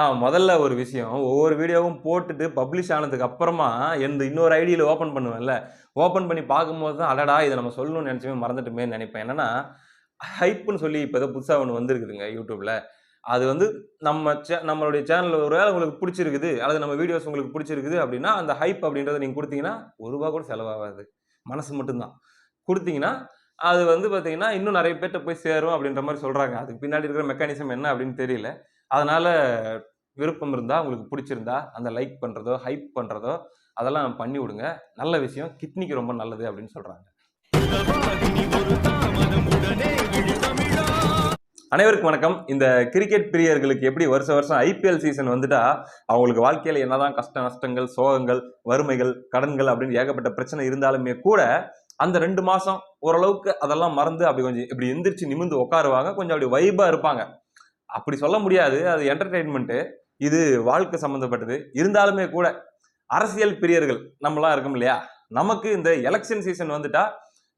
ஆ முதல்ல ஒரு விஷயம். ஒவ்வொரு வீடியோவும் போட்டுட்டு பப்ளிஷ் ஆனதுக்கு அப்புறமா எந்த இன்னொரு ஐடியில் ஓப்பன் பண்ணுவேன்ல. ஓப்பன் பண்ணி பார்க்கும்போது தான் அடடா இதை நம்ம சொல்லணும்னு நினச்சவே மறந்துட்டுமே நினைப்பேன். என்னன்னா ஹைப்புன்னு சொல்லி இப்போ ஏதோ புதுசாக ஒன்று வந்திருக்குதுங்க யூடியூப்பில் அது வந்து நம்ம சே நம்மளுடைய சேனலில் ஒரு வேளை உங்களுக்கு பிடிச்சிருக்குது அல்லது நம்ம வீடியோஸ் உங்களுக்கு பிடிச்சிருக்குது அப்படின்னா அந்த ஹைப் அப்படின்றத நீங்கள் கொடுத்தீங்கன்னா ஒரு ரூபா கூட செலவாகாது. மனசு மட்டும்தான். கொடுத்தீங்கன்னா அது வந்து பார்த்தீங்கன்னா இன்னும் நிறைய பேர்ட்ட போய் சேரும் அப்படின்ற மாதிரி சொல்கிறாங்க அதுக்கு பின்னாடி இருக்கிற மெக்கானிசம் என்ன அப்படின்னு தெரியல. அதனால் விருப்பம் இருந்தால் உங்களுக்கு பிடிச்சிருந்தா அந்த லைக் பண்ணுறதோ ஹைப் பண்ணுறதோ அதெல்லாம் பண்ணி விடுங்க. நல்ல விஷயம் கிட்னிக்கு ரொம்ப நல்லது அப்படின்னு சொல்கிறாங்க அனைவருக்கும் வணக்கம். இந்த கிரிக்கெட் பிரியர்களுக்கு எப்படி வருஷ வருஷம் ஐபிஎல் சீசன் வந்துட்டா அவங்களுக்கு வாழ்க்கையில் என்னதான் கஷ்ட நஷ்டங்கள் சோகங்கள் வறுமைகள் கடன்கள் அப்படின்னு ஏகப்பட்ட பிரச்சனை இருந்தாலுமே கூட அந்த ரெண்டு மாசம் ஓரளவுக்கு அதெல்லாம் மறந்து அப்படி கொஞ்சம் இப்படி எந்திரிச்சு நிமிந்து உட்காருவாங்க. கொஞ்சம் அப்படி வைபா இருப்பாங்க. அப்படி சொல்ல முடியாது. அது என்டர்டெயின்மெண்ட்டு இது வாழ்க்கை சம்மந்தப்பட்டது இருந்தாலுமே கூட அரசியல் பிரியர்கள் நம்மளாம் இருக்கோம் இல்லையா? நமக்கு இந்த எலெக்ஷன் சீசன் வந்துட்டா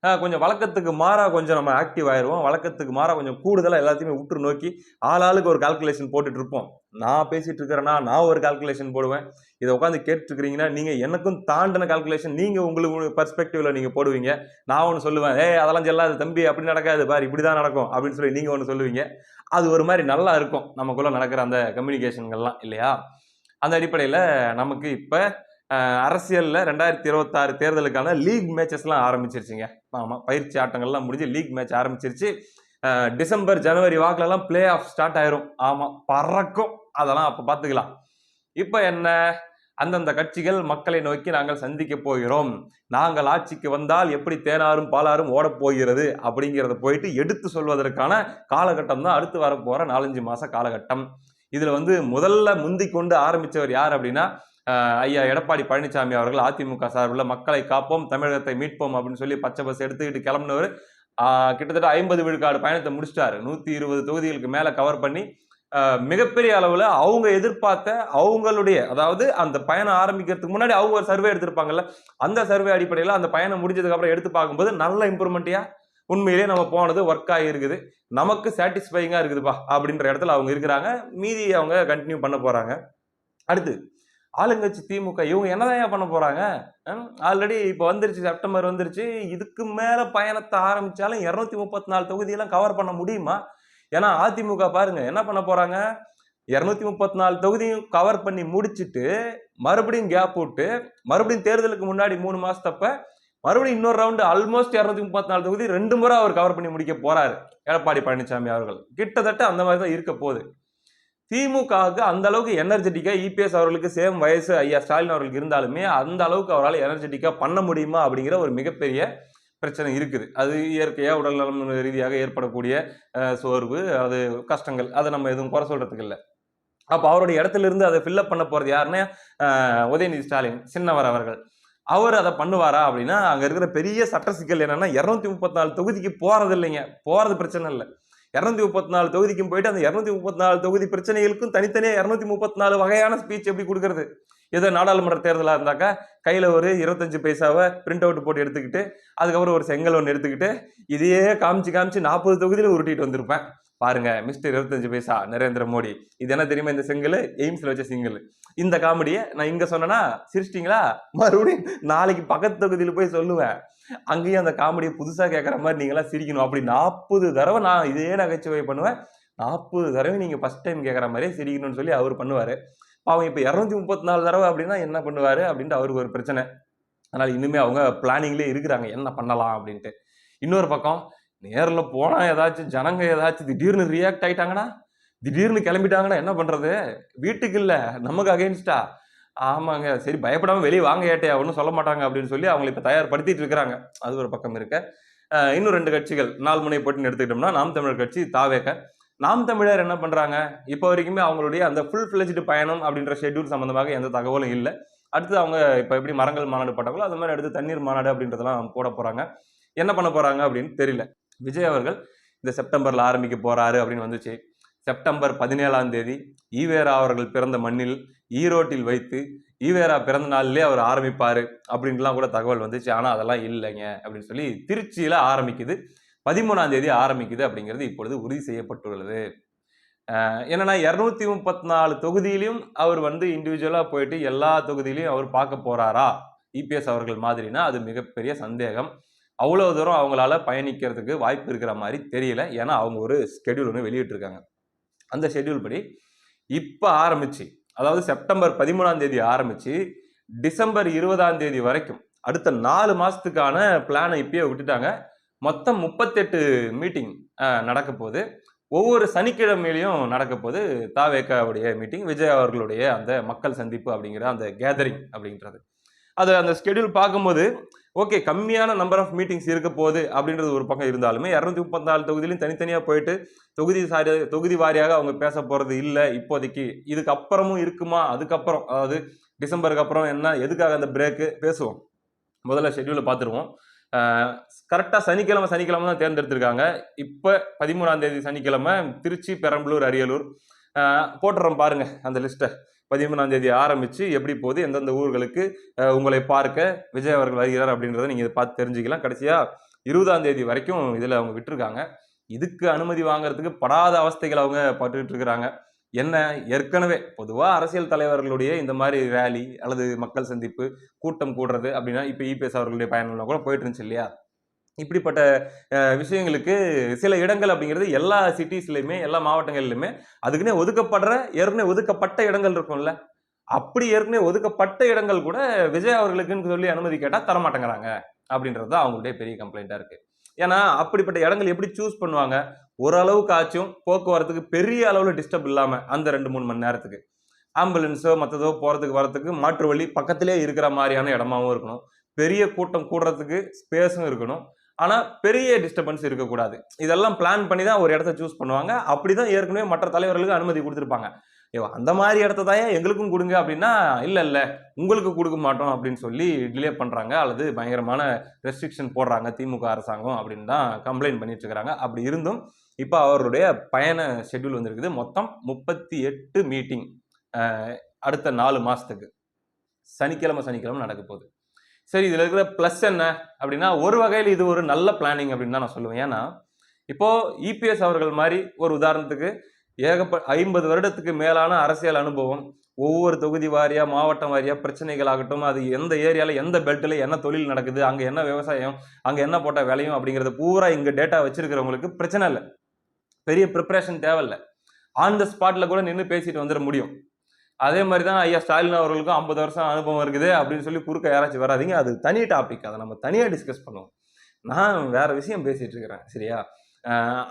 கொஞ்சம் வழக்கத்துக்கு மாறாக கொஞ்சம் நம்ம ஆக்டிவ் ஆயிடுவோம் வழக்கத்துக்கு மாறாக கொஞ்சம் கூடுதலாக எல்லாத்தையுமே உற்று நோக்கி ஆளாளுக்கு ஒரு கால்குலேஷன் போட்டுட்டு இருப்போம். நான் பேசிட்டு இருக்கிறேன்னா நான் ஒரு கால்குலேஷன் போடுவேன். இதை உட்காந்து கேட்டுட்டு நீங்கள் எனக்கும் தாண்டின கால்குலேஷன் நீங்கள் உங்களுக்கு பர்ஸ்பெக்டிவில் நீங்கள் போடுவீங்க. நான் ஒன்று சொல்லுவேன் ஏ அதெல்லாம் செல்லாது தம்பி அப்படி நடக்காது. பாரு இப்படி தான் நடக்கும். அப்படின்னு சொல்லி நீங்கள் ஒன்று சொல்லுவீங்க. அது ஒரு மாதிரி நல்லா இருக்கும். நமக்குள்ளே நடக்கிற அந்த கம்யூனிகேஷன்கள்லாம் இல்லையா? அந்த அடிப்படையில் நமக்கு இப்போ அரசியலில் ரெண்டாயிரத்தி இருபத்தாறு தேர்தலுக்கான லீக் மேட்சஸ்லாம் ஆரம்பிச்சிருச்சுங்க. ஆமாம் பயிற்சி ஆட்டங்கள்லாம் முடிஞ்சு லீக் மேட்ச் ஆரம்பிச்சிருச்சு. டிசம்பர் ஜனவரி வாக்கிலலாம் பிளே ஆஃப் ஸ்டார்ட் ஆயிரும். ஆமாம் பறக்கும். அதெல்லாம் அப்போ பார்த்துக்கலாம் இப்போ என்ன? அந்தந்த கட்சிகள் மக்களை நோக்கி நாங்கள் சந்திக்க போகிறோம். நாங்கள் ஆட்சிக்கு வந்தால் எப்படி தேனாரும் பாலாரும் ஓடப் போகிறது அப்படிங்கிறத போயிட்டு எடுத்து சொல்வதற்கான காலகட்டம் தான் அடுத்து வரப்போகிற நாலஞ்சு மாத காலகட்டம். இதில் வந்து முதல்ல முந்தி கொண்டு ஆரம்பித்தவர் யார் அப்படின்னா ஐயா எடப்பாடி பழனிசாமி அவர்கள் அதிமுக சார்பில் மக்களை காப்போம் தமிழகத்தை மீட்போம் அப்படின்னு சொல்லி பச்சை பஸ் எடுத்துக்கிட்டு கிளம்புனவர். கிட்டத்தட்ட ஐம்பது விழுக்காடு பயணத்தை முடிச்சிட்டாரு. நூற்றி இருபது தொகுதிகளுக்கு மேலே கவர் பண்ணி மிகப்பெரிய அளவில் அவங்க எதிர்பார்த்த அவங்களுடைய அதாவது அந்த பயணம் ஆரம்பிக்கிறதுக்கு முன்னாடி அவங்க ஒரு சர்வே எடுத்திருப்பாங்கல்ல அந்த சர்வே அடிப்படையில் அந்த பயணம் முடிஞ்சதுக்கப்புறம் எடுத்து பார்க்கும்போது நல்ல இம்ப்ரூவ்மெண்ட்டியா உண்மையிலேயே நம்ம போனது ஒர்க் ஆகிருக்குது நமக்கு சாட்டிஸ்ஃபைங்காக இருக்குதுப்பா அப்படின்ற இடத்துல அவங்க இருக்கிறாங்க. மீதி அவங்க கண்டினியூ பண்ண போகிறாங்க அடுத்து ஆளுங்கட்சி திமுக இவங்க என்னதான் பண்ண போறாங்க? ஆல்ரெடி இப்போ வந்துருச்சு செப்டம்பர் வந்துருச்சு. இதுக்கு மேல பயணத்தை ஆரம்பிச்சாலும் இரநூத்தி முப்பத்தி நாலு தொகுதியெல்லாம் கவர் பண்ண முடியுமா? ஏன்னா அதிமுக பாருங்க என்ன பண்ண போறாங்க? இரநூத்தி முப்பத்தி நாலு தொகுதியும் கவர் பண்ணி முடிச்சுட்டு மறுபடியும் கேப் விட்டு மறுபடியும் தேர்தலுக்கு முன்னாடி மூணு மாசத்தப்ப மறுபடியும் இன்னொரு ரவுண்டு ஆல்மோஸ்ட் இரநூத்தி முப்பத்தி நாலு தொகுதி ரெண்டு முறை அவர் கவர் பண்ணி முடிக்க போறாரு. எடப்பாடி பழனிசாமி அவர்கள். கிட்டத்தட்ட அந்த மாதிரி தான் இருக்க போகுது. திமுகவுக்கு அந்த அளவுக்கு எனர்ஜெட்டிக்கா இபிஎஸ் அவர்களுக்கு சேம் வயசு ஐயா ஸ்டாலின் அவர்களுக்கு இருந்தாலுமே அந்த அளவுக்கு அவரால் எனர்ஜெட்டிக்காக பண்ண முடியுமா அப்படிங்கிற ஒரு மிகப்பெரிய பிரச்சனை இருக்குது. அது இயற்கையாக உடல் நலம் ரீதியாக ஏற்படக்கூடிய சோர்வு அது கஷ்டங்கள். அதை நம்ம எதுவும் குறை சொல்கிறதுக்கு இல்லை. அப்போ அவருடைய இடத்துல இருந்து அதை ஃபில்லப் பண்ண போகிறது யாருன்னா உதயநிதி ஸ்டாலின் சின்னவர் அவர்கள். அவர் அதை பண்ணுவாரா அப்படின்னா அங்கே இருக்கிற பெரிய சட்ட சிக்கல் என்னென்னா இரநூத்தி முப்பத்தி நாலு தொகுதிக்கு போகிறது இல்லைங்க போகிறது பிரச்சனை இல்லை. இரநூத்தி முப்பத்தி நாலு தொகுதிக்கும் போயிட்டு அந்த இரநூத்தி முப்பத்தி நாலு தொகுதி பிரச்சனைகளுக்கும் தனித்தனியாக இரநூத்தி முப்பத்தி நாலு வகையான ஸ்பீச் எப்படி கொடுக்கறது? ஏதோ நாடாளுமன்ற தேர்தலாக இருந்தாக்கா கையில் ஒரு இருபத்தஞ்சு பைசாவை பிரிண்ட் அவுட் போட்டு எடுத்துக்கிட்டு அதுக்கப்புறம் ஒரு செங்கல் ஒன்று எடுத்துக்கிட்டு இதையே காமிச்சு காமிச்சு நாற்பது தொகுதியில் உருட்டிட்டு வந்திருப்பேன். பாருங்க மிஸ்டர் இருபத்தஞ்சு பைசா நரேந்திர மோடி. இது என்ன தெரியுமா இந்த செங்கல்? எய்ம்ஸில் வச்ச செங்கல். இந்த காமெடியை நான் இங்கே சொன்னேன்னா சிரிச்சிட்டிங்களா? மறுபடியும் நாளைக்கு பக்கத்து தொகுதியில் போய் சொல்லுவேன். அங்கேயும் அந்த காமெடியை புதுசாக கேட்குற மாதிரி நீங்களாம் சிரிக்கணும். அப்படி நாற்பது தடவை நான் இதே நகைச்சுவை பண்ணுவேன். நாற்பது தடவை நீங்கள் ஃபஸ்ட் டைம் கேட்குற மாதிரியே சிரிக்கணும்னு சொல்லி அவர் பண்ணுவார். பாவம் இப்போ இரநூத்தி முப்பத்தி நாலு தடவை அப்படின்னா என்ன பண்ணுவார் அப்படின்ட்டு அவருக்கு ஒரு பிரச்சனை. அதனால் இன்னுமே அவங்க பிளானிங்லேயே இருக்கிறாங்க. என்ன பண்ணலாம் அப்படின்ட்டு. இன்னொரு பக்கம் நேரில் போனால் ஏதாச்சும் ஜனங்க ஏதாச்சும் திடீர்னு ரியாக்ட் ஆகிட்டாங்கன்னா திடீர்னு கிளம்பிட்டாங்கன்னா என்ன பண்ணுறது வீட்டுக்கு இல்லை நமக்கு அகேன்ஸ்டா ஆமாங்க. சரி பயப்படாமல் வெளியே வாங்க ஏட்டையா ஒன்றும் சொல்ல மாட்டாங்க அப்படின்னு சொல்லி அவங்களை இப்போ தயார்படுத்திட்டு இருக்கிறாங்க அது ஒரு பக்கம் இருக்க. இன்னும் ரெண்டு கட்சிகள் நாலு முனை போட்டுன்னு எடுத்துக்கிட்டோம்னா நாம் தமிழர் கட்சி தாவேக்க நாம் தமிழர் என்ன பண்ணுறாங்க இப்போ வரைக்குமே அவங்களுடைய அந்த ஃபுல் ஃபிளெஜ்டு பயணம் அப்படின்ற ஷெட்யூல் சம்மந்தமாக எந்த தகவலும் இல்லை. அடுத்து அவங்க இப்போ எப்படி மரங்கள் மாநாடு போட்டாங்களோ அது மாதிரி அடுத்து தண்ணீர் மாநாடு அப்படின்றதெல்லாம் போட போகிறாங்க என்ன பண்ண போகிறாங்க அப்படின்னு தெரியல. விஜய் அவர்கள் இந்த செப்டம்பரில் ஆரம்பிக்க போகிறாரு அப்படின்னு வந்துச்சு. செப்டம்பர் பதினேழாம் தேதி ஈவேரா அவர்கள் பிறந்த மண்ணில் ஈரோட்டில் வைத்து ஈவேரா பிறந்த நாள்லயே அவர் ஆரம்பிப்பார் அப்படின்லாம் கூட தகவல் வந்துச்சு. ஆனால் அதெல்லாம் இல்லைங்க அப்படின்னு சொல்லி திருச்சியில் ஆரம்பிக்குது. பதிமூணாம் தேதி ஆரம்பிக்குது அப்படிங்கிறது இப்பொழுது உறுதி செய்யப்பட்டுள்ளது. அஹ் என்னன்னா இருநூத்தி முப்பத்தி நாலு தொகுதியிலையும் அவர் வந்து இண்டிவிஜுவலாக போயிட்டு எல்லா தொகுதியிலையும் அவர் பார்க்க போறாரா? இபிஎஸ் அவர்கள் மாதிரினா அது மிகப்பெரிய சந்தேகம். அவ்வளோ தூரம் அவங்களால பயணிக்கிறதுக்கு வாய்ப்பு இருக்கிற மாதிரி தெரியல. ஏன்னா அவங்க ஒரு ஸ்கெடியூல் ஒன்று வெளியிட்டிருக்காங்க. அந்த ஷெட்யூல் படி இப்போ ஆரம்பிச்சு அதாவது செப்டம்பர் பதிமூணாம் தேதி ஆரம்பிச்சு டிசம்பர் இருபதாம் தேதி வரைக்கும் அடுத்த நாலு மாதத்துக்கான பிளானை இப்பயே விட்டுட்டாங்க. மொத்தம் முப்பத்தெட்டு மீட்டிங் நடக்க போகுது. ஒவ்வொரு சனிக்கிழமையிலையும் நடக்க போது தாவேக்காவுடைய மீட்டிங் விஜய் அவர்களுடைய அந்த மக்கள் சந்திப்பு அப்படிங்கிற அந்த கேதரிங் அப்படின்றது. அது அந்த ஸ்கெடியூல் பார்க்கும்போது ஓகே கம்மியான நம்பர் ஆஃப் மீட்டிங்ஸ் இருக்க போகுது அப்படின்றது ஒரு பக்கம் இருந்தாலுமே இரநூத்தி முப்பத்தாலு தொகுதியிலையும் தனித்தனியாக போயிட்டு தொகுதி சாரி தொகுதி வாரியாக அவங்க பேச போகிறது இல்லை இப்போதைக்கு. இதுக்கு அப்புறமும் இருக்குமா? அதுக்கப்புறம் அதாவது டிசம்பருக்கு அப்புறம் என்ன? எதுக்காக அந்த பிரேக்கு பேசுவோம். முதல்ல ஷெட்யூலை பார்த்துருவோம். கரெக்டாக சனிக்கிழமை சனிக்கிழமை தான் தேர்ந்தெடுத்திருக்காங்க. இப்போ பதிமூணாம் தேதி சனிக்கிழமை திருச்சி பெரம்பலூர் அரியலூர். போட்டுறோம் பாருங்கள் அந்த லிஸ்ட்டை பதிமூணாம் தேதி ஆரம்பித்து எப்படி போகுது எந்தெந்த ஊர்களுக்கு உங்களை பார்க்க விஜய் அவர்கள் வருகிறார் அப்படின்றத நீங்கள் இதை பார்த்து தெரிஞ்சுக்கலாம். கடைசியாக இருபதாம் தேதி வரைக்கும் இதில் அவங்க விட்டுருக்காங்க. இதுக்கு அனுமதி வாங்குறதுக்கு படாத அவஸ்தைகள் அவங்க பட்டுக்கிட்டு இருக்கிறாங்க. என்ன? ஏற்கனவே பொதுவாக அரசியல் தலைவர்களுடைய இந்த மாதிரி ரேலி அல்லது மக்கள் சந்திப்பு கூட்டம் கூடுறது அப்படின்னா இப்போ இபிஎஸ் அவர்களுடைய பயணம்லாம் கூட போயிட்டு இருந்துச்சு இல்லையா? இப்படிப்பட்ட விஷயங்களுக்கு சில இடங்கள் அப்படிங்கிறது எல்லா சிட்டிஸ்லையுமே எல்லா மாவட்டங்கள்லையுமே அதுக்குன்னே ஒதுக்கப்படுற ஏற்கனவே ஒதுக்கப்பட்ட இடங்கள் இருக்கும்ல. அப்படி ஏற்கனவே ஒதுக்கப்பட்ட இடங்கள் கூட விஜய் அவர்களுக்குன்னு சொல்லி அனுமதி கேட்டால் தரமாட்டேங்கிறாங்க அப்படின்றது தான் அவங்களுடைய பெரிய கம்ப்ளைண்ட்டாக இருக்குது ஏன்னா அப்படிப்பட்ட இடங்கள் எப்படி சூஸ் பண்ணுவாங்க? ஓரளவுக்கு ஆச்சும் போக்குவரத்துக்கு பெரிய அளவில் டிஸ்டர்ப் இல்லாமல் அந்த ரெண்டு மூணு மணி நேரத்துக்கு. ஆம்புலன்ஸோ மற்றதோ போகிறதுக்கு வரத்துக்கு மாற்று வழி பக்கத்திலே இருக்கிற மாதிரியான இடமாவும் இருக்கணும். பெரிய கூட்டம் கூடுறதுக்கு ஸ்பேஸும் இருக்கணும். ஆனால் பெரிய டிஸ்டர்பன்ஸ் இருக்கக்கூடாது. இதெல்லாம் பிளான் பண்ணி தான் ஒரு இடத்த சூஸ் பண்ணுவாங்க. அப்படி தான் ஏற்கனவே மற்ற தலைவர்களுக்கு அனுமதி கொடுத்துருப்பாங்க. ஐயோ அந்த மாதிரி இடத்த தான் எங்களுக்கும் கொடுங்க அப்படின்னா இல்லை இல்லை உங்களுக்கு கொடுக்க மாட்டோம் அப்படின்னு சொல்லி டிலே பண்ணுறாங்க அல்லது பயங்கரமான ரெஸ்ட்ரிக்ஷன் போடுறாங்க திமுக அரசாங்கம் அப்படின்னு தான் கம்ப்ளைண்ட் பண்ணிட்டு இருக்கிறாங்க அப்படி இருந்தும் இப்போ அவருடைய பயண ஷெட்யூல் வந்திருக்குது. மொத்தம் முப்பத்தி எட்டு மீட்டிங் அடுத்த நாலு மாதத்துக்கு சனிக்கிழமை சனிக்கிழமை நடக்க போகுது. சரி இதில் இருக்கிற ப்ளஸ் என்ன? அப்படின்னா ஒரு வகையில் இது ஒரு நல்ல பிளானிங் அப்படின்னு தான் நான் சொல்லுவேன். ஏன்னா இப்போது இபிஎஸ் அவர்கள் மாதிரி ஒரு உதாரணத்துக்கு ஏகப்ப ஐம்பது வருடத்துக்கு மேலான அரசியல் அனுபவம் ஒவ்வொரு தொகுதி வாரியாக மாவட்டம் வாரியாக பிரச்சனைகள் ஆகட்டும் அது எந்த ஏரியாவில் எந்த பெல்ட்டில் என்ன தொழில் நடக்குது அங்கே என்ன விவசாயம் அங்கே என்ன போட்ட விளையும் அப்படிங்கிறத பூரா இங்கே டேட்டா வச்சுருக்கிறவங்களுக்கு பிரச்சனை இல்லை. பெரிய ப்ரிப்பரேஷன் தேவையில்லை. ஆன் த ஸ்பாட்டில் கூட நின்று பேசிட்டு வந்துட முடியும். அதே மாதிரி தான் ஐயா ஸ்டாலின் அவர்களுக்கும் ஐம்பது வருஷம் அனுபவம் இருக்குது அப்படின்னு சொல்லி குறுக்க யாராச்சும் வராதீங்க. அது தனி டாபிக் அதை நம்ம தனியாக டிஸ்கஸ் பண்ணுவோம். நான் வேற விஷயம் பேசிட்டு இருக்கிறேன். சரியா?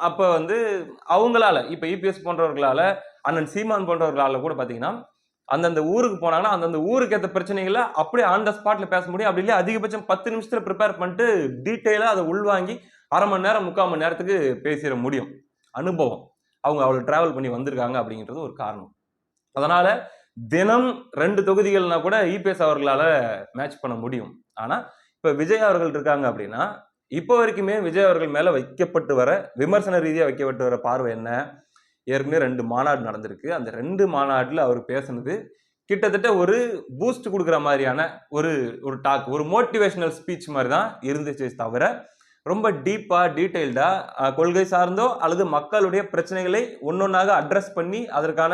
அப்போ வந்து அவங்களால இப்போ இபிஎஸ் போன்றவர்களால அண்ணன் சீமான் போன்றவர்களால கூட பார்த்தீங்கன்னா அந்தந்த ஊருக்கு போனாங்கன்னா அந்தந்த ஊருக்கு ஏற்ற பிரச்சனைகளை அப்படியே ஆன் த ஸ்பாட்ல பேச முடியும். அப்படி இல்லையா அதிகபட்சம் பத்து நிமிஷத்துல ப்ரிப்பேர் பண்ணிட்டு டீட்டெயிலாக அதை உள்வாங்கி அரை மணி நேரம் முக்கால் மணி நேரத்துக்கு பேசிட முடியும். அனுபவம். அவங்க அவ்வளோ டிராவல் பண்ணி வந்திருக்காங்க அப்படிங்கிறது ஒரு காரணம். அதனால தினம் ரெண்டு தொகுதிகள்னா கூட இபிஎஸ் அவர்களால மேட்ச் பண்ண முடியும். ஆனா இப்ப விஜய் அவர்கள் இருக்காங்க அப்படின்னா இப்போ வரைக்குமே விஜய் அவர்கள் மேல வைக்கப்பட்டு வர விமர்சன ரீதியாக வைக்கப்பட்டு வர பார்வை என்ன? ஏற்கனவே ரெண்டு மாநாடு நடந்திருக்கு. அந்த ரெண்டு மாநாட்டில் அவர் பேசுனது கிட்டத்தட்ட ஒரு பூஸ்ட் கொடுக்குற மாதிரியான ஒரு ஒரு டாக் ஒரு மோட்டிவேஷனல் ஸ்பீச் மாதிரி தான் இருந்துச்சு தவிர ரொம்ப டீப்பாக டீட்டெயில்டாக கொள்கை சார்ந்தோ அல்லது மக்களுடைய பிரச்சனைகளை ஒன்றொன்னாக அட்ரஸ் பண்ணி அதற்கான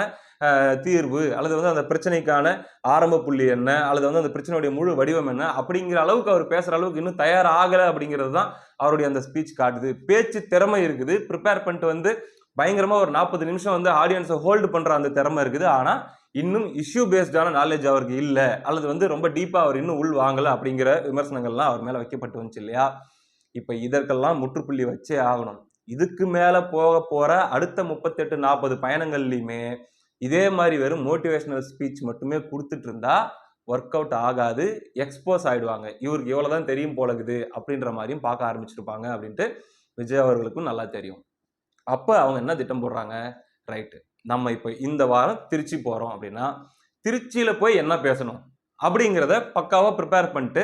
தீர்வு அல்லது வந்து அந்த பிரச்சனைக்கான ஆரம்ப புள்ளி என்ன அல்லது வந்து அந்த பிரச்சனையுடைய முழு வடிவம் என்ன அப்படிங்கிற அளவுக்கு அவர் பேசுகிற அளவுக்கு இன்னும் தயாராகலை அப்படிங்கிறது தான் அவருடைய அந்த ஸ்பீச் காட்டுது. பேச்சு திறமை இருக்குது. ப்ரிப்பேர் பண்ணிட்டு வந்து பயங்கரமாக ஒரு நாற்பது நிமிஷம் வந்து ஆடியன்ஸை ஹோல்டு பண்ணுற அந்த திறமை இருக்குது. ஆனால் இன்னும் இஷ்யூ பேஸ்டான நாலேஜ் அவருக்கு இல்லை. அல்லது வந்து ரொம்ப டீப்பாக அவர் இன்னும் உள் வாங்கலை அப்படிங்கிற விமர்சனங்கள்லாம் அவர் மேலே வைக்கப்பட்டு வந்துச்சு இல்லையா? இப்போ இதற்கெல்லாம் முற்றுப்புள்ளி வச்சே ஆகணும். இதுக்கு மேலே போக போகிற அடுத்த முப்பத்தெட்டு நாற்பது பயணங்கள்லையுமே இதே மாதிரி வெறும் மோட்டிவேஷனல் ஸ்பீச் மட்டுமே கொடுத்துட்டு இருந்தா ஒர்க் அவுட் ஆகாது எக்ஸ்போஸ் ஆகிடுவாங்க இவருக்கு எவ்வளவுதான் தெரியும் போலகுது அப்படின்ற மாதிரியும் பார்க்க ஆரம்பிச்சிருப்பாங்க அப்படின்ட்டு விஜய் அவர்களுக்கும் நல்லா தெரியும். அப்போ அவங்க என்ன திட்டம் போடுறாங்க? ரைட்டு நம்ம இப்போ இந்த வாரம் திருச்சி போகிறோம் அப்படின்னா திருச்சியில் போய் என்ன பேசணும்? அப்படிங்கிறத பக்காவாக ப்ரிப்பேர் பண்ணிட்டு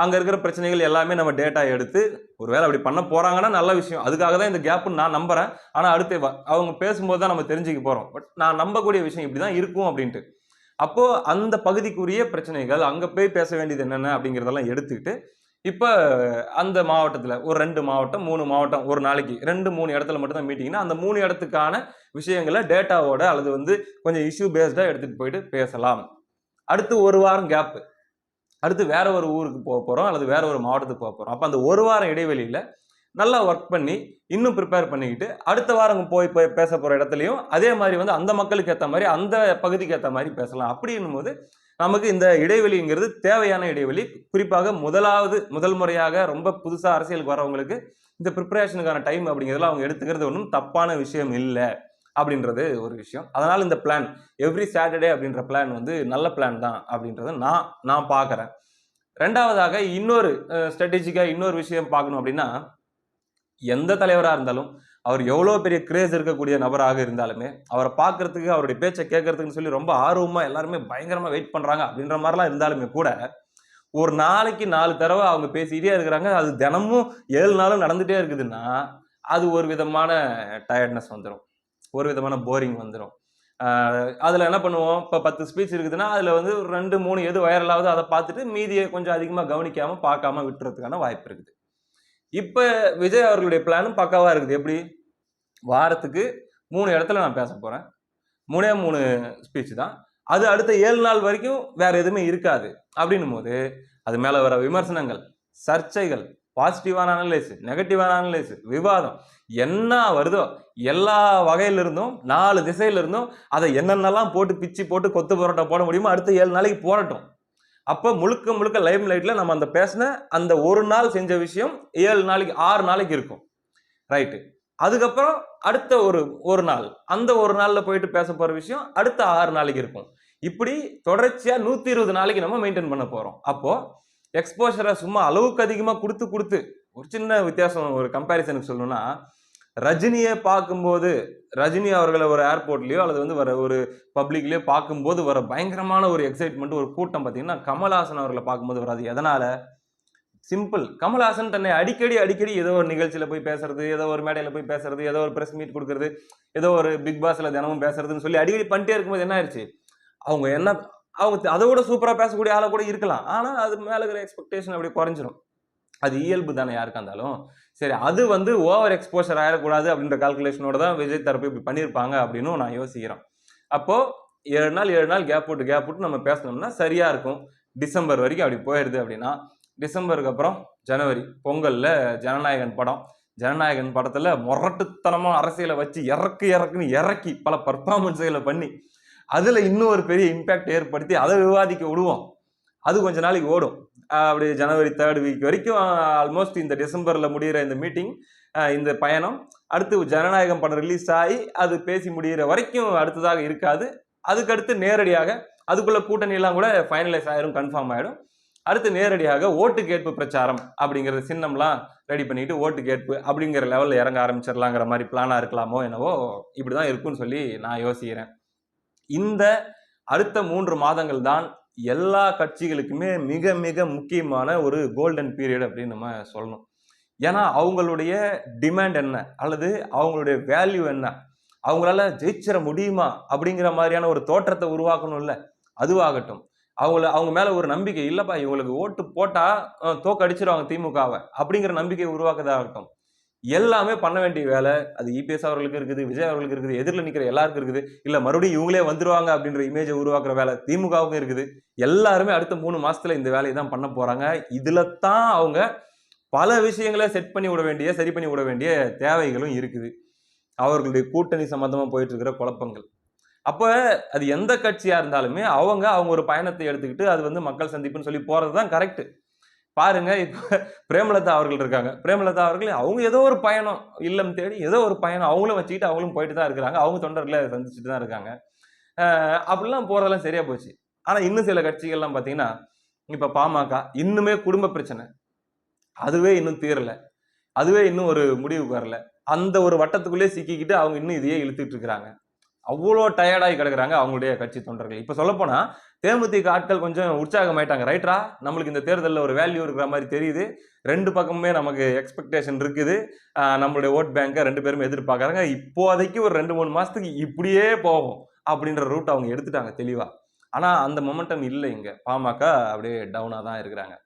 அங்கே இருக்கிற பிரச்சனைகள் எல்லாமே நம்ம டேட்டா எடுத்து ஒருவேளை அப்படி பண்ண போகிறாங்கன்னா நல்ல விஷயம். அதுக்காக தான் இந்த கேப்புன்னு நான் நம்புகிறேன் ஆனால் அடுத்து வ- அவங்க பேசும்போது தான் நம்ம தெரிஞ்சுக்க போகிறோம் பட் நான் நம்பக்கூடிய விஷயம் இப்படி தான் இருக்கும் அப்படின்ட்டு. அப்போது அந்த பகுதிக்குரிய பிரச்சனைகள் அங்கே போய் பேச வேண்டியது என்னென்ன அப்படிங்கிறதெல்லாம் எடுத்துக்கிட்டு இப்போ அந்த மாவட்டத்தில் ஒரு ரெண்டு மாவட்டம் மூணு மாவட்டம் ஒரு நாளைக்கு ரெண்டு மூணு இடத்துல மட்டும்தான் மீட்டிங்னா அந்த மூணு இடத்துக்கான விஷயங்களை டேட்டாவோட அல்லது வந்து கொஞ்சம் இஷ்யூ பேஸ்டாக எடுத்துகிட்டு போயிட்டு பேசலாம். அடுத்து ஒரு வாரம் கேப்பு அடுத்து வேற ஒரு ஊருக்கு போக போகிறோம் அல்லது வேற ஒரு மாவட்டத்துக்கு போக போகிறோம் அப்போ அந்த ஒரு வாரம் இடைவெளியில் நல்லா ஒர்க் பண்ணி இன்னும் ப்ரிப்பேர் பண்ணிக்கிட்டு அடுத்த வாரம் போய் போய் பேச போகிற இடத்துலையும் அதே மாதிரி வந்து அந்த மக்களுக்கு ஏற்ற மாதிரி அந்த பகுதிக்கு ஏற்ற மாதிரி பேசலாம். அப்படின்னும் போது நமக்கு இந்த இடைவெளிங்கிறது தேவையான இடைவெளி. குறிப்பாக முதலாவது முதல் முறையாக ரொம்ப புதுசாக அரசியலுக்கு வரவங்களுக்கு இந்த ப்ரிப்பரேஷனுக்கான டைம் அப்படிங்கிறதுல அவங்க எடுத்துக்கிறது ஒன்றும் தப்பான விஷயம் இல்லை. அப்படின்றது ஒரு விஷயம். அதனால் இந்த பிளான் எவ்ரி சாட்டர்டே அப்படின்ற பிளான் வந்து நல்ல பிளான் தான் அப்படின்றத நான் நான் பார்க்குறேன். ரெண்டாவதாக இன்னொரு ஸ்ட்ராட்டஜிக்காக இன்னொரு விஷயம் பார்க்கணும் அப்படின்னா எந்த தலைவராக இருந்தாலும் அவர் எவ்வளோ பெரிய கிரேஸ் இருக்கக்கூடிய நபராக இருந்தாலுமே அவரை பார்க்கறதுக்கு அவருடைய பேச்சை கேட்கறதுக்குன்னு சொல்லி ரொம்ப ஆர்வமாக எல்லாருமே பயங்கரமாக வெயிட் பண்ணுறாங்க அப்படின்ற மாதிரிலாம் இருந்தாலுமே கூட ஒரு நாளைக்கு நாலு தடவை அவங்க பேசிக்கிட்டே இருக்கிறாங்க. அது தினமும் ஏழு நாளும் நடந்துகிட்டே இருக்குதுன்னா அது ஒரு விதமான டயர்ட்னஸ் வந்துடும் ஒரு விதமான போரிங் வந்துடும் அதில் என்ன பண்ணுவோம்? இப்போ பத்து ஸ்பீச் இருக்குதுன்னா அதில் வந்து ஒரு ரெண்டு மூணு எது வைரலாவது அதை பார்த்துட்டு மீதியை கொஞ்சம் அதிகமாக கவனிக்காமல் பார்க்காம விட்டுறதுக்கான வாய்ப்பு இருக்குது. இப்போ விஜய் அவர்களுடைய பிளானும் பக்காவாக இருக்குது. எப்படி? வாரத்துக்கு மூணு இடத்துல நான் பேச போகிறேன் மூணே மூணு ஸ்பீச் தான். அது அடுத்த ஏழு நாள் வரைக்கும் வேற எதுவுமே இருக்காது. அப்படின்னும் போது அது மேலே வர விமர்சனங்கள் சர்ச்சைகள் பாசிட்டிவான அனலைஸ் நெகட்டிவான அனலைஸ் விவாதம். என்ன வருதோ எல்லா வகையிலிருந்தும் நாலு திசையிலிருந்தும் அதை என்னென்னலாம் போட்டு பிச்சு போட்டு கொத்து பரோட்டா போட முடியுமோ அடுத்த ஏழு நாளைக்கு போடட்டும். அப்போ முழுக்க முழுக்க லைம் லைட்டில் நம்ம அந்த பேசின அந்த ஒரு நாள் செஞ்ச விஷயம் ஏழு நாளைக்கு ஆறு நாளைக்கு இருக்கும். ரைட்டு அதுக்கப்புறம் அடுத்த ஒரு ஒரு நாள் அந்த ஒரு நாளில் போயிட்டு பேச போகிற விஷயம் அடுத்த ஆறு நாளைக்கு இருக்கும். இப்படி தொடர்ச்சியாக நூற்றி இருபது நாளைக்கு நம்ம மெயின்டைன் பண்ண போகிறோம் அப்போது எக்ஸ்போஷரை சும்மா அளவுக்கு அதிகமாக கொடுத்து கொடுத்து ஒரு சின்ன வித்தியாசம் ஒரு கம்பேரிசனுக்கு சொல்லணும்னா ரஜினியை பார்க்கும்போது ரஜினி அவர்களை ஒரு ஏர்போர்ட்லேயோ அல்லது வந்து வர ஒரு பப்ளிக்லேயோ பார்க்கும்போது வர பயங்கரமான ஒரு எக்ஸைட்மெண்ட் ஒரு கூட்டம் பார்த்தீங்கன்னா கமல்ஹாசன் அவர்களை பார்க்கும்போது வராது. எதனால்? சிம்பிள் கமல்ஹாசன் தன்னை அடிக்கடி அடிக்கடி ஏதோ ஒரு நிகழ்ச்சியில் போய் பேசுறது ஏதோ ஒரு மேடையில் போய் பேசுறது ஏதோ ஒரு ப்ரெஸ் மீட் கொடுக்குறது ஏதோ ஒரு பிக் பாஸில் தினமும் பேசுறதுன்னு சொல்லி அடிக்கடி பண்ணிட்டே இருக்கும்போது என்ன ஆயிடுச்சு? அவங்க என்ன அவங்க அதை விட சூப்பராக பேசக்கூடிய ஆளை கூட இருக்கலாம். ஆனால் அது மேலே இருக்கிற எக்ஸ்பெக்டேஷன் அப்படி குறைஞ்சிரும். அது இயல்பு தானே யாருக்கா இருந்தாலும். சரி அது வந்து ஓவர் எக்ஸ்போஷர் ஆகிடக்கூடாது அப்படின்ற கால்குலேஷனோட தான் விஜய் தரப்பு இப்படி பண்ணியிருப்பாங்க அப்படின்னு நான் யோசிக்கிறேன். அப்போது ஏழு நாள் ஏழு நாள் கேப் போட்டு கேப் போட்டு நம்ம பேசணும்னா சரியாக இருக்கும். டிசம்பர் வரைக்கும் அப்படி போயிடுது அப்படின்னா டிசம்பருக்கு அப்புறம் ஜனவரி பொங்கலில் ஜனநாயகன் படம். ஜனநாயகன் படத்தில் முரட்டுத்தனமாக அரசியலை வச்சு இறக்கு இறக்குன்னு இறக்கி பல பர்ஃபார்மன்ஸுகளை பண்ணி அதில் இன்னும் ஒரு பெரிய இம்பேக்ட் ஏற்படுத்தி அதை விவாதிக்க விடுவோம். அது கொஞ்ச நாளைக்கு ஓடும். அப்படி ஜனவரி தேர்ட் வீக் வரைக்கும் ஆல்மோஸ்ட் இந்த டிசம்பரில் முடிகிற இந்த மீட்டிங் இந்த பயணம் அடுத்து ஜனநாயகம் படம் ரிலீஸ் ஆகி அது பேசி முடிகிற வரைக்கும் அடுத்ததாக இருக்காது. அதுக்கடுத்து நேரடியாக அதுக்குள்ள கூட்டணியெல்லாம் கூட ஃபைனலைஸ் ஆயிரும் கன்ஃபார்ம் ஆகிடும் அடுத்து நேரடியாக ஓட்டு கேட்பு பிரச்சாரம் அப்படிங்கிற சின்னம்லாம் ரெடி பண்ணிட்டு ஓட்டு கேட்பு அப்படிங்கிற லெவலில் இறங்க ஆரம்பிச்சிடலாங்கிற மாதிரி பிளானாக இருக்கலாமோ என்னவோ இப்படி தான் இருக்கும்னு சொல்லி நான் யோசிக்கிறேன். இந்த அடுத்த மூன்று மாதங்கள் தான் எல்லா கட்சிகளுக்குமே மிக மிக முக்கியமான ஒரு கோல்டன் பீரியட் அப்படின்னு நம்ம சொல்லணும். ஏன்னா அவங்களுடைய டிமாண்ட் என்ன? அல்லது அவங்களுடைய வேல்யூ என்ன? அவங்களால ஜெயிச்சிட முடியுமா? அப்படிங்கிற மாதிரியான ஒரு தோற்றத்தை உருவாக்கணும்ல. அதுவாகட்டும். அவங்கள அவங்க மேலே ஒரு நம்பிக்கை இல்லைப்பா இவங்களுக்கு ஓட்டு போட்டால் தோக்கடிச்சிருவாங்க திமுகவை. அப்படிங்கிற நம்பிக்கையை உருவாக்குறதாகட்டும். எல்லாமே பண்ண வேண்டிய வேலை. அது இபிஎஸ் அவர்களுக்கு இருக்குது விஜய் அவர்களுக்கு இருக்குது எதிரில் நிற்கிற எல்லாருக்கும் இருக்குது. இல்லை மறுபடியும் இவங்களே வந்துருவாங்க அப்படின்ற இமேஜை உருவாக்குற வேலை திமுகவுக்கும் இருக்குது. எல்லாருமே அடுத்த மூணு மாசத்துல இந்த வேலையை தான் பண்ண போறாங்க. இதுல தான் அவங்க பல விஷயங்களை செட் பண்ணி விட வேண்டிய சரி பண்ணி விட வேண்டிய தேவைகளும் இருக்குது. அவர்களுடைய கூட்டணி சம்மந்தமாக போயிட்டு இருக்கிற குழப்பங்கள். அப்போ அது எந்த கட்சியாக இருந்தாலுமே அவங்க அவங்க ஒரு பயணத்தை எடுத்துக்கிட்டு அது வந்து மக்கள் சந்திப்புன்னு சொல்லி போகிறது தான் கரெக்டு பாருங்க இப்போ பிரேமலதா அவர்கள் இருக்காங்க. பிரேமலதா அவர்கள் அவங்க ஏதோ ஒரு பயணம் இல்லம் தேடி ஏதோ ஒரு பயணம் அவங்களும் வச்சுக்கிட்டு அவங்களும் போயிட்டு தான் இருக்கிறாங்க. அவங்க தொண்டர்களை சந்திச்சுட்டு தான் இருக்காங்க. அப்படிலாம் போறதெல்லாம் சரியா போச்சு. ஆனா இன்னும் சில கட்சிகள்லாம் பார்த்தீங்கன்னா இப்ப பாமக இன்னுமே குடும்ப பிரச்சனை. அதுவே இன்னும் தீரல. அதுவே இன்னும் ஒரு முடிவுக்கு வரல. அந்த ஒரு வட்டத்துக்குள்ளே சிக்கிக்கிட்டு அவங்க இன்னும் இதையே இழுத்துட்டு இருக்கிறாங்க. அவ்வளோ டயர்டாகி கிடக்குறாங்க அவங்களுடைய கட்சி தொண்டர்கள். இப்போ சொல்லப்போனால் தேமுதிக ஆட்கள் கொஞ்சம் உற்சாகமாயிட்டாங்க. ரைட்ரா நம்மளுக்கு இந்த தேர்தலில் ஒரு வேல்யூ இருக்கிற மாதிரி தெரியுது. ரெண்டு பக்கமுமே நமக்கு எக்ஸ்பெக்டேஷன் இருக்குது. நம்மளுடைய ஓட் பேங்கை ரெண்டு பேருமே எதிர்பார்க்குறாங்க. இப்போதைக்கு ஒரு ரெண்டு மூணு மாதத்துக்கு இப்படியே போகும் அப்படின்ற ரூட் அவங்க எடுத்துட்டாங்க தெளிவாக ஆனால் அந்த மொமெண்டம் இல்லை இங்கே. பாமக அப்படியே டவுனாக தான் இருக்கிறாங்க.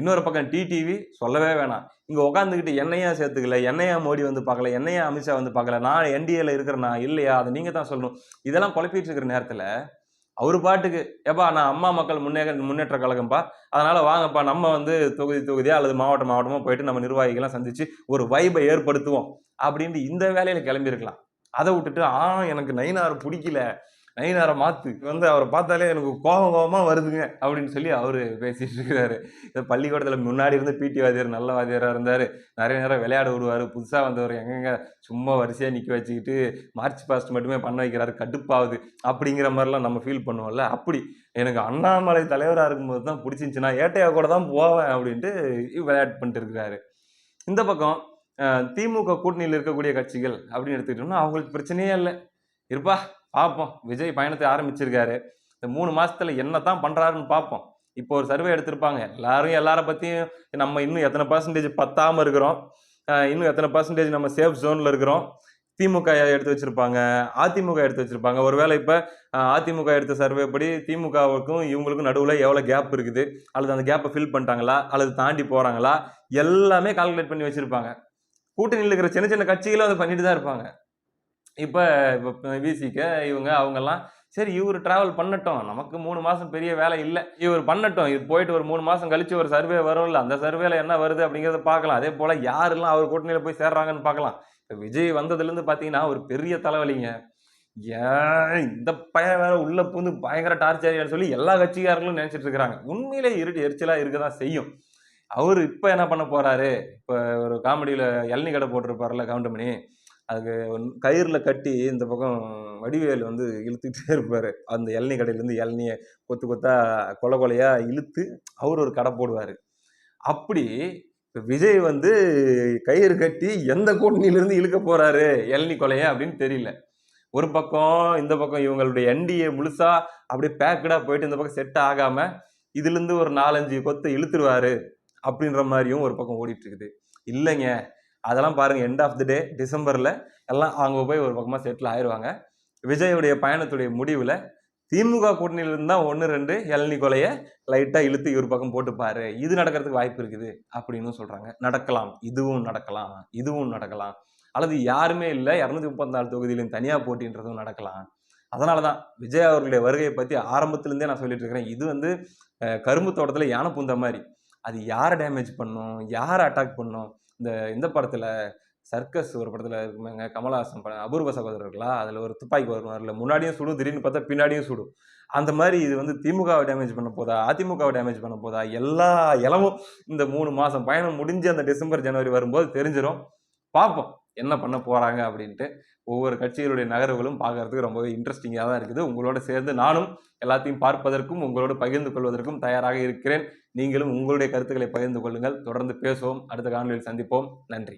இன்னொரு பக்கம் டிடிவி சொல்லவே வேணாம். இங்கே உட்காந்துக்கிட்டு என்னையா சேர்த்துக்கல என்னையா மோடி வந்து பார்க்கல என்னையா அமித்ஷா வந்து பார்க்கல நான் என்டிஏல இருக்கிறேனா இல்லையா? அதை நீங்கள் தான் சொல்லணும். இதெல்லாம் குழப்பிட்டு இருக்கிற நேரத்தில் அவர் பாட்டுக்கு ஏப்பா நான் அம்மா மக்கள் முன்னேற முன்னேற்ற கழகம்ப்பா அதனால் வாங்கப்பா நம்ம வந்து தொகுதி தொகுதியாக அல்லது மாவட்ட மாவட்டமாக போயிட்டு நம்ம நிர்வாகிகள்லாம் சந்தித்து ஒரு வைபை ஏற்படுத்துவோம். அப்படின்ட்டு இந்த வேலையில் கிளம்பியிருக்கலாம். அதை விட்டுட்டு ஆ எனக்கு நயினார் பிடிக்கல. நயினாரை மாத்து. வந்து அவரை பார்த்தாலே எனக்கு கோபம் கோபமா வருதுங்க அப்படின்னு சொல்லி அவரு பேசிட்டு இருக்கிறாரு இந்த பள்ளிக்கூடத்துல முன்னாடி இருந்த பிடி வாத்தியார் நல்ல வாத்தியாரா இருந்தாரு. நிறைய நேரம் விளையாட விடுவாரு. புதுசா வந்தவர் எங்கெங்க சும்மா வரிசையா நிக்க வச்சுக்கிட்டு மார்ச் பாஸ்ட் மட்டுமே பண்ண வைக்கிறாரு கடுப்பாகுது அப்படிங்கிற மாதிரிலாம் நம்ம ஃபீல் பண்ணுவோம்ல. அப்படி எனக்கு அண்ணாமலை தலைவராக இருக்கும்போது தான் பிடிச்சிருந்துச்சு நான் ஏட்டையா கூட தான் போவேன் அப்படின்ட்டு விளையாட்டு பண்ணிட்டு இருக்கிறாரு. இந்த பக்கம் திமுக கூட்டணியில் இருக்கக்கூடிய கட்சிகள் அப்படின்னு எடுத்துக்கிட்டோம்னா அவங்களுக்கு பிரச்சனையே இல்லை. இருப்பா பார்ப்போம் விஜய் பயணத்தை ஆரம்பிச்சிருக்காரு. இந்த மூணு மாசத்துல என்னதான் பண்றாருன்னு பார்ப்போம் இப்போ ஒரு சர்வே எடுத்திருப்பாங்க. எல்லாரும் எல்லார பத்தியும் நம்ம இன்னும் எத்தனை பர்சன்டேஜ் பத்தாம இருக்கிறோம். இன்னும் எத்தனை பர்சன்டேஜ் நம்ம சேஃப் ஜோன்ல இருக்கிறோம். திமுக எடுத்து வச்சிருப்பாங்க. அதிமுக எடுத்து வச்சிருப்பாங்க. ஒருவேளை இப்போ அதிமுக எடுத்த சர்வே படி திமுகவுக்கும் இவங்களுக்கும் நடுவில் எவ்வளோ கேப் இருக்குது? அல்லது அந்த கேப்பை ஃபில் பண்ணிட்டாங்களா? அல்லது தாண்டி போகிறாங்களா எல்லாமே கால்குலேட் பண்ணி வச்சுருப்பாங்க. கூட்டணியில் இருக்கிற சின்ன சின்ன கட்சிகளும் அதை பண்ணிட்டு தான் இருப்பாங்க. இப்போ இப்போ விசிக்க இவங்க அவங்கெல்லாம் சரி இவர் ட்ராவல் பண்ணட்டும். நமக்கு மூணு மாதம் பெரிய வேலை இல்லை. இவர் பண்ணட்டும். இது போயிட்டு ஒரு மூணு மாதம் கழிச்சு ஒரு சர்வே வரும்ல. அந்த சர்வேல என்ன வருது அப்படிங்கிறத பார்க்கலாம். அதே போல் யாரெல்லாம் அவர் கூட்டணியில் போய் சேர்றாங்கன்னு பார்க்கலாம். இப்போ விஜய் வந்ததுலேருந்து பார்த்தீங்கன்னா ஒரு பெரிய தலைவலிங்க. ஏன் இந்த பையன் வேற உள்ள பூந்து பயங்கர டார்ச்சர் சொல்லி எல்லா கட்சிக்காரங்களும் நினைச்சிட்டு இருக்கிறாங்க. உண்மையிலே இருட்டு எரிச்சலாக இருக்க தான் செய்யும். அவர் இப்போ என்ன பண்ண போறாரு? இப்போ ஒரு காமெடியில் இளநீ கடை போட்டிருப்பார்ல கவுண்டமணி. அதுக்கு கயிறில் கட்டி இந்த பக்கம் வடிவேல் வந்து இழுத்துக்கிட்டே இருப்பார். அந்த இளநீ கடையிலேருந்து இளநியை கொத்து கொத்தா கொலை கொலையாக இழுத்து அவர் ஒரு கடை போடுவார். அப்படி இப்போ விஜய் வந்து கயிறு கட்டி எந்த கூட்டணியிலேருந்து இழுக்க போகிறாரு இளநீ கொலையை அப்படின்னு தெரியல. ஒரு பக்கம் இந்த பக்கம் இவங்களுடைய என்டிஏ முழுசாக அப்படியே பேக்கடாக போயிட்டு இந்த பக்கம் செட் ஆகாமல் இதுலேருந்து ஒரு நாலஞ்சு கொத்தை இழுத்துருவாரு அப்படின்ற மாதிரியும் ஒரு பக்கம் ஓடிட்டு இருக்குது. இல்லைங்க அதெல்லாம் பாருங்க எண்ட் ஆஃப் தி டே டிசம்பரில் எல்லாம் அவங்க போய் ஒரு பக்கமாக செட்டில் ஆயிடுவாங்க விஜயுடைய பயணத்துடைய முடிவில் திமுக கூட்டணியிலிருந்து தான் ஒன்று ரெண்டு இளநி கொலையை லைட்டாக இழுத்து இவர் பக்கம் போட்டுப்பாரு. இது நடக்கிறதுக்கு வாய்ப்பு இருக்குது அப்படின்னு சொல்கிறாங்க நடக்கலாம். இதுவும் நடக்கலாம். இதுவும் நடக்கலாம். அல்லது யாருமே இல்லை இரநூத்தி முப்பத்தி நாலு தொகுதியிலும் தனியாக போட்டின்றதும் நடக்கலாம். அதனால தான் விஜய் அவர்களுடைய வருகையை பற்றி ஆரம்பத்துலேருந்தே நான் சொல்லிட்டு இருக்கிறேன். இது வந்து கரும்பு தோட்டத்தில் யானை பூந்த மாதிரி. அது யாரை டேமேஜ் பண்ணும்? யாரை அட்டாக் பண்ணும்? இந்த இந்த படத்தில் சர்க்கஸ் ஒரு படத்தில் இருக்குமாங்க கமலஹாசன் படம் அபூர்வ சகோதரர்களா அதில் ஒரு துப்பாக்கி வருவார்ல முன்னாடியும் சுடும் திடீர்னு பார்த்தா பின்னாடியும் சுடும். அந்த மாதிரி இது வந்து திமுகவை டேமேஜ் பண்ண போதா? அதிமுகவை டேமேஜ் பண்ண போதா? எல்லா இலவும் இந்த மூணு மாதம் பயணம் முடிஞ்சு அந்த டிசம்பர் ஜனவரி வரும்போது தெரிஞ்சிடும் பார்ப்போம் என்ன பண்ண போகிறாங்க அப்படின்ட்டு. ஒவ்வொரு கட்சிகளுடைய நகர்வுகளும் பார்க்கறதுக்கு ரொம்பவே இன்ட்ரெஸ்டிங்காக தான் இருக்குது. உங்களோட சேர்ந்து நானும் எல்லாத்தையும் பார்ப்பதற்கும் உங்களோடு பகிர்ந்து கொள்வதற்கும் தயாராக இருக்கிறேன். நீங்களும் உங்களுடைய கருத்துக்களை பகிர்ந்து கொள்ளுங்கள். தொடர்ந்து பேசுவோம். அடுத்த காணொலியில் சந்திப்போம். நன்றி.